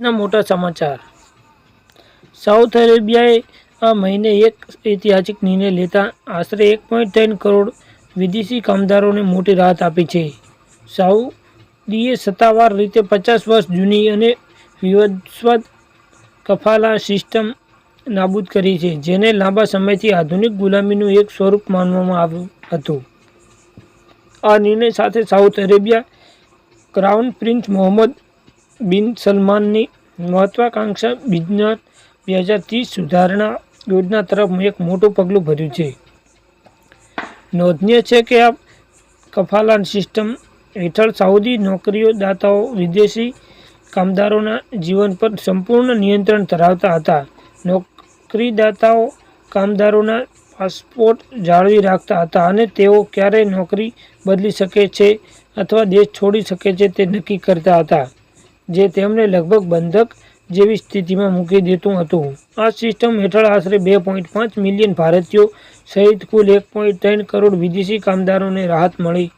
ના મોટા સમાચાર. સાઉથ અરેબિયાએ આ મહિને એક ઐતિહાસિક નિર્ણય લેતા આશરે એક પોઈન્ટ ત્રણ કરોડ વિદેશી કામદારોને મોટી રાહત આપી છે. સાઉદીએ સત્તાવાર રીતે પચાસ વર્ષ જૂની અને વિવાદાસ્પદ કફાલા સિસ્ટમ નાબૂદ કરી છે, જેને લાંબા સમયથી આધુનિક ગુલામીનું એક સ્વરૂપ માનવામાં આવ્યું હતું. આ નિર્ણય સાથે Saudi Arabia crown prince Mohammed bin સલમાનની મહત્વાકાંક્ષા business બે હજાર ત્રીસ સુધારણા યોજના તરફ એક મોટું પગલું ભર્યું છે. નોંધનીય છે કે આ કફાલાન સિસ્ટમ હેઠળ સાઉદી નોકરીઓ દાતાઓ વિદેશી કામદારોના જીવન પર સંપૂર્ણ નિયંત્રણ ધરાવતા હતા. નોકરીદાતાઓ કામદારોના પાસપોર્ટ જાળવી રાખતા હતા અને તેઓ ક્યારે નોકરી બદલી શકે છે અથવા દેશ છોડી શકે છે તે નક્કી કરતા હતા. જે તેમને લગભગ બંધક જેવી સ્થિતિમાં મૂકી દેતું હતું. આ સિસ્ટમ હેઠળ આશરે બે પોઈન્ટ પાંચ મિલિયન ભારતીયો સહિત કુલ એક પોઈન્ટ ત્રણ કરોડ વિદેશી કામદારોને રાહત મળી.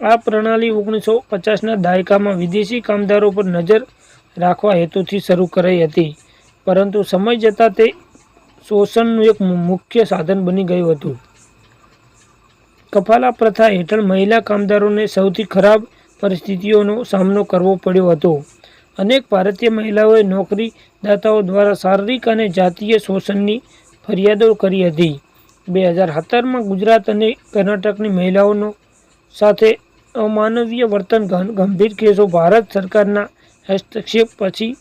આ પ્રણાલી ઓગણીસો પચાસના દાયકામાં વિદેશી કામદારો પર નજર રાખવા હેતુથી શરૂ કરાઈ હતી. પરંતુ સમય જતાં તે શોષણનું એક મુખ્ય સાધન બની ગયું હતું. કફાલા પ્રથા હેઠળ મહિલા કામદારોને સૌથી ખરાબ પરિસ્થિતિઓનો સામનો કરવો પડ્યો હતો. અનેક ભારતીય મહિલાઓએ નોકરીદાતાઓ દ્વારા શારીરિક અને જાતીય શોષણની ફરિયાદો કરી હતી. બે હજાર સત્તરમાં ગુજરાત અને કર્ણાટકની મહિલાઓનો સાથે અમાનવીય વર્તન ગંભીર કેસો ભારત સરકારના હસ્તક્ષેપ પછી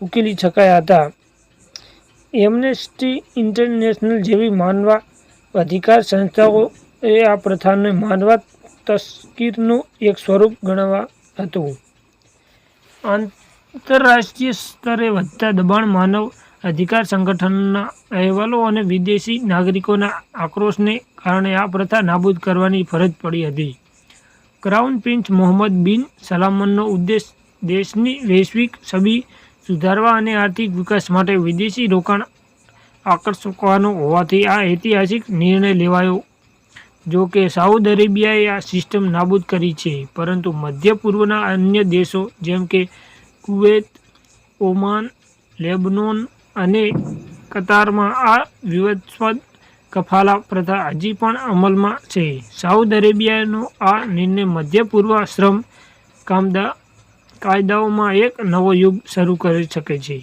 ઉકેલી શકાયા હતા. એમનેસ્ટી ઇન્ટરનેશનલ જેવી માનવા અધિકાર સંસ્થાઓએ આ પ્રથાને માનવા તસ્કીરનું એક સ્વરૂપ ગણવા હતું. આંતરરાષ્ટ્રીય સ્તરે વધતા દબાણ માનવ અધિકાર સંગઠનના અહેવાલો અને વિદેશી નાગરિકોના આક્રોશને કારણે આ પ્રથા નાબૂદ કરવાની ફરજ પડી હતી. ક્રાઉન પ્રિન્સ મોહમ્મદ બિન સલામનનો ઉદ્દેશ દેશની વૈશ્વિક છબી સુધારવા અને આર્થિક વિકાસ માટે વિદેશી રોકાણ આકર્ષવાનો હોવાથી આ ઐતિહાસિક નિર્ણય લેવાયો જો કે સાઉદ અરેબિયાએ આ સિસ્ટમ નાબૂદ કરી છે, પરંતુ મધ્ય પૂર્વના અન્ય દેશો જેમ કે કુવૈત, ઓમાન, લેબનોન અને કતારમાં આ વિવાદસ્પદ કફાલા પ્રથા હજી પણ અમલમાં છે. સાઉદ અરેબિયાનો આ નિર્ણય મધ્ય પૂર્વ શ્રમ કામદા કાયદાઓમાં એક નવો યુગ શરૂ કરી શકે છે.